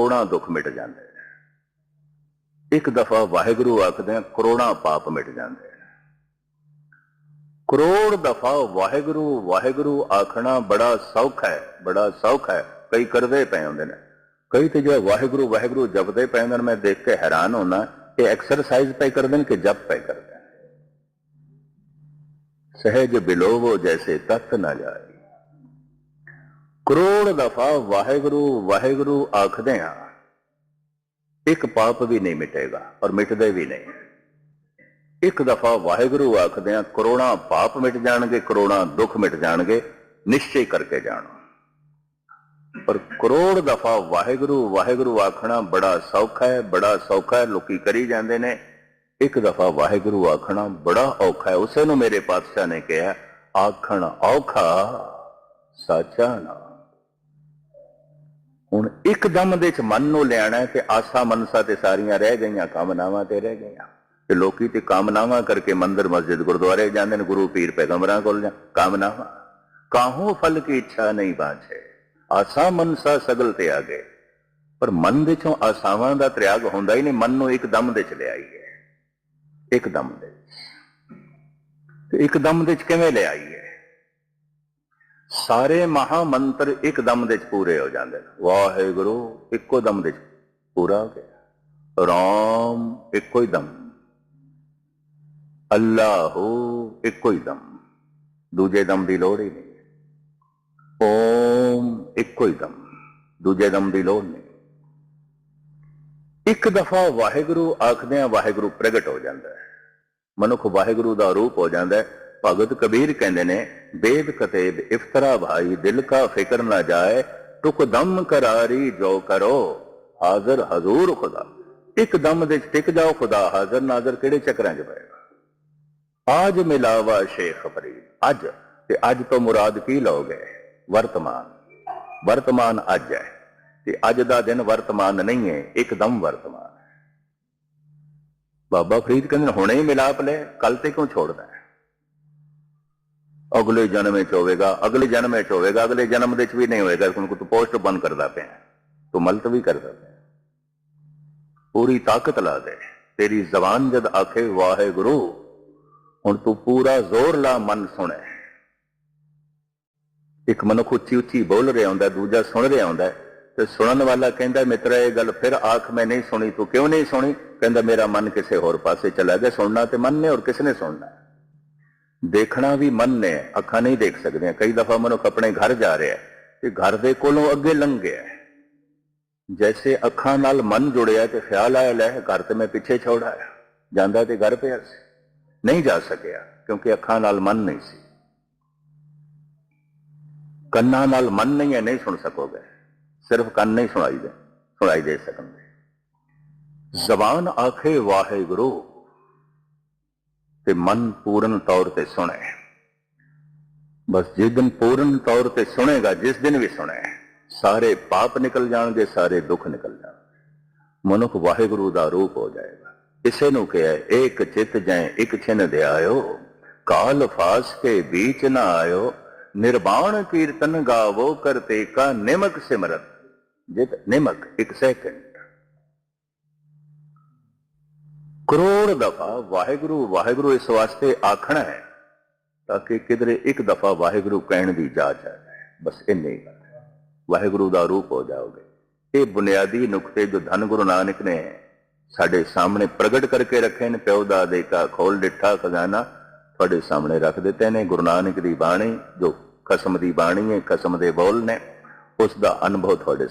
ਕਰੋੜਾਂ ਦੁੱਖ ਮਿਟ ਜਾਂਦੇ ਨੇ। ਇੱਕ ਦਫਾ ਵਾਹਿਗੁਰੂ ਆਖਦੇ ਆ, ਕਰੋੜਾਂ ਪਾਪ ਮਿਟ ਜਾਂਦੇ ਨੇ। ਕਰੋੜ ਦਫਾ ਵਾਹਿਗੁਰੂ ਵਾਹਿਗੁਰੂ ਆਖਣਾ ਬੜਾ ਸੌਖ ਹੈ, ਬੜਾ ਸੌਖ ਹੈ। ਕਈ ਕਰਦੇ ਪਏ ਹੁੰਦੇ ਨੇ। ਕਈ ਤੇ ਜੋ ਵਾਹਿਗੁਰੂ ਵਾਹਿਗੁਰੂ ਜਪਦੇ ਪਏ ਹੁੰਦੇ ਨੇ, ਮੈਂ ਦੇਖ ਕੇ ਹੈਰਾਨ ਹੁੰਦਾ, ਇਹ ਐਕਸਰਸਾਈਜ਼ ਪੈ ਕਰਦੇ ਨੇ ਕਿ ਜਪ ਪੈ ਕਰਦੇ ਨੇ? ਸਹਿਜ ਬਿਲੋਵੋ ਜੈਸੇ ਤਤ ਨਾ ਜਾਏ। ਕਰੋੜ ਦਫਾ ਵਾਹਿਗੁਰੂ ਵਾਹਿਗੁਰੂ ਆਖਦੇ ਆ, ਇੱਕ ਪਾਪ ਵੀ ਨਹੀਂ ਮਿਟੇਗਾ ਔਰ ਮਿਟਦੇ ਵੀ ਨਹੀਂ। ਇੱਕ ਦਫਾ ਵਾਹਿਗੁਰੂ ਆਖਦੇ ਆ, ਕਰੋੜਾਂ ਪਾਪ ਮਿਟ ਜਾਣਗੇ, ਕਰੋੜਾਂ ਦੁੱਖ ਮਿਟ ਜਾਣਗੇ, ਨਿਸ਼ਚੈ ਕਰਕੇ ਜਾਣੋ। ਪਰ ਕਰੋੜ ਦਫਾ ਵਾਹਿਗੁਰੂ ਵਾਹਿਗੁਰੂ ਆਖਣਾ ਬੜਾ ਸੌਖਾ ਹੈ, ਬੜਾ ਸੌਖਾ ਹੈ, ਲੋਕੀ ਕਰੀ ਜਾਂਦੇ ਨੇ। ਇੱਕ ਦਫਾ ਵਾਹਿਗੁਰੂ ਆਖਣਾ ਬੜਾ ਔਖਾ ਹੈ, ਉਸੇ ਨੂੰ ਮੇਰੇ ਪਾਤਸ਼ਾਹ ਨੇ ਕਿਹਾ, ਆਖਣ ਔਖਾ, ਸਾਚਾ ਨਾ। ਹੁਣ ਇੱਕਦਮ ਦੇ ਚ ਮਨ ਨੂੰ ਲਿਆਣਾ ਤੇ ਆਸਾ ਮਨਸਾ ਤੇ ਸਾਰੀਆਂ ਰਹਿ ਗਈਆਂ, ਕਾਮਨਾਵਾਂ ਤੇ ਰਹਿ ਗਈਆਂ। ਤੇ ਲੋਕੀ ਤੇ ਕਾਮਨਾਵਾਂ ਕਰਕੇ ਮੰਦਰ, ਮਸਜਿਦ, ਗੁਰਦੁਆਰੇ ਜਾਂਦੇ ਨੇ, ਗੁਰੂ ਪੀਰ ਪੈਗੰਬਰਾਂ ਕੋਲ ਜਾਂ ਕਾਮਨਾਵਾਂ। ਕਾਹੋਂ ਫਲ ਕੀ ਇੱਛਾ ਨਹੀਂ ਬਾਝੇ? ਆਸਾ ਮਨਸਾ ਸਗਲ ਤੇ ਆ ਗਏ। ਪਰ ਮਨ ਦੇ ਚੋਂ ਆਸਾਵਾਂ ਦਾ ਤ੍ਰਿਆਗ ਹੁੰਦਾ ਹੀ ਨਹੀਂ, ਮਨ ਨੂੰ ਇੱਕਦਮ ਦੇ ਚ ਲਿਆਈ ਹੈ ਇੱਕਦਮ ਦੇ ਚ। ਤੇ ਇੱਕਦਮ ਦੇ ਚ ਕਿਵੇਂ ਲਿਆਈ ਹੈ ਸਾਰੇ ਮਹਾ ਮੰਤਰ ਇੱਕਦਮ ਦੇ ਚ ਪੂਰੇ ਹੋ ਜਾਂਦੇ ਨੇ। ਵਾਹਿਗੁਰੂ ਇੱਕੋ ਦਮ ਦੇ ਚ ਪੂਰਾ ਹੋ ਗਿਆ। ਰਾਮ ਇੱਕੋ ਹੀ ਦਮ। ਅੱਲਾਹੂ ਇੱਕੋ ਹੀ ਦਮ। ਦੂਜੇ ਦਮ ਦੀ ਲੋੜ ਹੀ ਨਹੀਂ। ਓਮ ਇੱਕੋ ਹੀ ਦਮ। ਦੂਜੇ ਦਮ ਦੀ ਲੋੜ ਨਹੀਂ। ਇੱਕ ਦਫਾ ਵਾਹਿਗੁਰੂ ਆਖਦਿਆਂ ਵਾਹਿਗੁਰੂ ਪ੍ਰਗਟ ਹੋ ਜਾਂਦਾ ਹੈ। ਮਨੁੱਖ ਵਾਹਿਗੁਰੂ ਦਾ ਰੂਪ ਹੋ ਜਾਂਦਾ ਹੈ। ਭਗਤ ਕਬੀਰ ਕਹਿੰਦੇ ਨੇ, ਬੇਦ ਕਤੇਬ ਇਫਤਰਾ ਭਾਈ, ਦਿਲ ਕਾ ਫਿਕਰ ਨਾ ਜਾਏ, ਟੁਕ ਦਮ ਕਰਾਰੀ ਜੋ ਕਰੋ, ਹਾਜ਼ਰ ਹਜ਼ੂਰ ਖੁਦਾ। ਇੱਕ ਦਮ ਦੇ ਚ ਟਿਕ ਜਾਓ ਖੁਦਾ, ਹਾਜ਼ਰ ਨਾਜ਼ਰ ਕਿਹੜੇ ਚੱਕਰਾਂ 'ਚ ਪਏਗਾ? ਆਜ ਮਿਲਾਵਾ ਸ਼ੇਖ ਫਰੀਦ, ਅੱਜ ਤੇ ਅੱਜ ਤੋਂ ਮੁਰਾਦ ਕੀ ਲਓਗੇ? ਵਰਤਮਾਨ। ਵਰਤਮਾਨ ਅੱਜ ਹੈ ਤੇ ਅੱਜ ਦਾ ਦਿਨ ਵਰਤਮਾਨ ਨਹੀਂ ਹੈ ਇੱਕਦਮ ਵਰਤਮਾਨ। ਬਾਬਾ ਫਰੀਦ ਕਹਿੰਦੇ ਨੇ, ਹੁਣੇ ਹੀ ਮਿਲਾਪ ਲੈ ਕੱਲ ਤੇ ਕਿਉਂ ਛੋੜਦਾ ਹੈ? ਅਗਲੇ ਜਨਮ ਵਿੱਚ ਹੋਵੇਗਾ, ਅਗਲੇ ਜਨਮ ਵਿੱਚ ਹੋਵੇਗਾ, ਅਗਲੇ ਜਨਮ ਵਿੱਚ ਵੀ ਨਹੀਂ ਹੋਵੇਗਾ, ਕਿਉਂਕਿ ਤੂੰ ਪੋਸਟ ਬੰਦ ਕਰਦਾ ਪਿਆ ਤੂੰ ਮਲਤ ਵੀ ਕਰਦਾ ਪਿਆ ਪੂਰੀ ਤਾਕਤ ਲਾ ਦੇ। ਤੇਰੀ ਜ਼ਬਾਨ ਜਦ ਆਖੇ, ਵਾਹਿਗੁਰੂ, ਹੁਣ ਤੂੰ ਪੂਰਾ ਜ਼ੋਰ ਲਾ, ਮਨ ਸੁਣੇ। ਇੱਕ ਮਨੁੱਖ ਉੱਚੀ ਉੱਚੀ ਬੋਲ ਰਿਹਾ ਹੁੰਦਾ, ਦੂਜਾ ਸੁਣ ਰਿਹਾ ਹੁੰਦਾ ਤੇ ਸੁਣਨ ਵਾਲਾ ਕਹਿੰਦਾ, ਮਿੱਤਰਾ, ਇਹ ਗੱਲ ਫਿਰ ਆਖ, ਮੈਂ ਨਹੀਂ ਸੁਣੀ, ਤੂੰ ਕਿਉਂ ਨਹੀਂ ਸੁਣੀ? ਕਹਿੰਦਾ, ਮੇਰਾ ਮਨ ਕਿਸੇ ਹੋਰ ਪਾਸੇ ਚਲਾ ਗਿਆ, ਸੁਣਨਾ ਤੇ ਮਨ ਨੇ ਹੋਰ ਕਿਸ ਨੇ ਸੁਣਨਾ ਦੇਖਣਾ ਵੀ ਮਨ ਨੇ, ਅੱਖਾਂ ਨਹੀਂ ਦੇਖ ਸਕਦੀਆਂ। ਕਈ ਦਫਾ ਮਨੁੱਖ ਆਪਣੇ ਘਰ ਜਾ ਰਿਹਾ ਹੈ ਤੇ ਘਰ ਦੇ ਕੋਲੋਂ ਅੱਗੇ ਲੰਘ ਗਿਆ ਜੈਸੇ ਅੱਖਾਂ ਨਾਲ ਮਨ ਜੁੜਿਆ ਤੇ ਖਿਆਲ ਆਇਆ, ਲੈ, ਘਰ ਤੇ ਮੈਂ ਪਿੱਛੇ ਛੋੜ ਆਇਆ। ਜਾਂਦਾ ਤੇ ਘਰ ਪਿਆ ਸੀ। ਨਹੀਂ ਜਾ ਸਕਿਆ, ਕਿਉਂਕਿ ਅੱਖਾਂ ਨਾਲ ਮਨ ਨਹੀਂ ਸੀ। ਕੰਨਾਂ ਨਾਲ ਮਨ ਨਹੀਂ ਹੈ, ਨਹੀਂ ਸੁਣ ਸਕੋਗੇ। ਸਿਰਫ ਕੰਨ ਨਹੀਂ ਸੁਣਾਈ ਦੇ ਸੁਣਾਈ ਦੇ ਸਕਣਗੇ। ਜ਼ਬਾਨ ਆਖੇ, ਵਾਹਿਗੁਰੂ ਤੇ ਮਨ ਪੂਰਨ ਤੌਰ ਤੇ ਸੁਣੇ। ਬਸ ਜਿਸ ਦਿਨ ਪੂਰਨ ਤੌਰ ਤੇ ਸੁਣੇਗਾ, ਜਿਸ ਦਿਨ ਵੀ ਸੁਣੇ, ਸਾਰੇ ਪਾਪ ਨਿਕਲ ਜਾਣਗੇ, ਸਾਰੇ ਦੁੱਖ ਨਿਕਲ ਜਾਣਗੇ। ਮਨੁੱਖ ਵਾਹਿਗੁਰੂ ਦਾ ਰੂਪ ਹੋ ਜਾਏਗਾ। ਕਿਸੇ ਨੂੰ ਕਿਹਾ, ਇੱਕ ਚਿਤ ਜੈ ਇੱਕ ਛਿਨ ਧਿਆਇਓ ਕਾਲ ਫਾਸ ਕੇ बीच ਨਾ ਆਇਓ, ਨਿਰਵਾਣ ਕੀਰਤਨ ਗਾਵੋ ਕਰਤੇ ਕਾ ਨਿਮਕ ਸਿਮਰਨ ਜਿਤ ਨਿਮਕ, ਇੱਕ ਸੈਕਿੰਡ ਕਰੋੜ ਦਫਾ ਵਾਹਿਗੁਰੂ ਵਾਹਿਗੁਰੂ ਇਸ ਵਾਸਤੇ ਆਖਣਾ ਹੈ ਤਾਂ ਕਿ ਕਿਧਰੇ ਇੱਕ ਦਫਾ ਵਾਹਿਗੁਰੂ ਕਹਿਣ ਦੀ ਜਾਚ ਆ ਜਾਏ ਬਸ ਇੰਨੇ ਹੀ। ਵਾਹਿਗੁਰੂ ਦਾ ਰੂਪ ਹੋ ਜਾਓਗੇ। ਇਹ ਬੁਨਿਆਦੀ ਨੁਕਤੇ ਜੋ ਧੰਨ ਗੁਰੂ ਨਾਨਕ ਨੇ ਸਾਡੇ ਸਾਹਮਣੇ ਪ੍ਰਗਟ ਕਰਕੇ ਰੱਖੇ ਨੇ, ਪਿਓ ਦਾ ਕਾ ਖੋਲ ਡਿੱਠਾ ਖਜ਼ਾਨਾ ਤੁਹਾਡੇ ਸਾਹਮਣੇ ਰੱਖ ਦਿੱਤੇ ਨੇ। ਗੁਰੂ ਨਾਨਕ ਦੀ ਬਾਣੀ ਜੋ ਕਸਮ ਦੀ ਬਾਣੀ ਹੈ ਕਸਮ ਦੇ ਬੋਲ ਨੇ, ਉਸ ਦਾ ਅਨੁਭਵ ਤੁਹਾਡੇ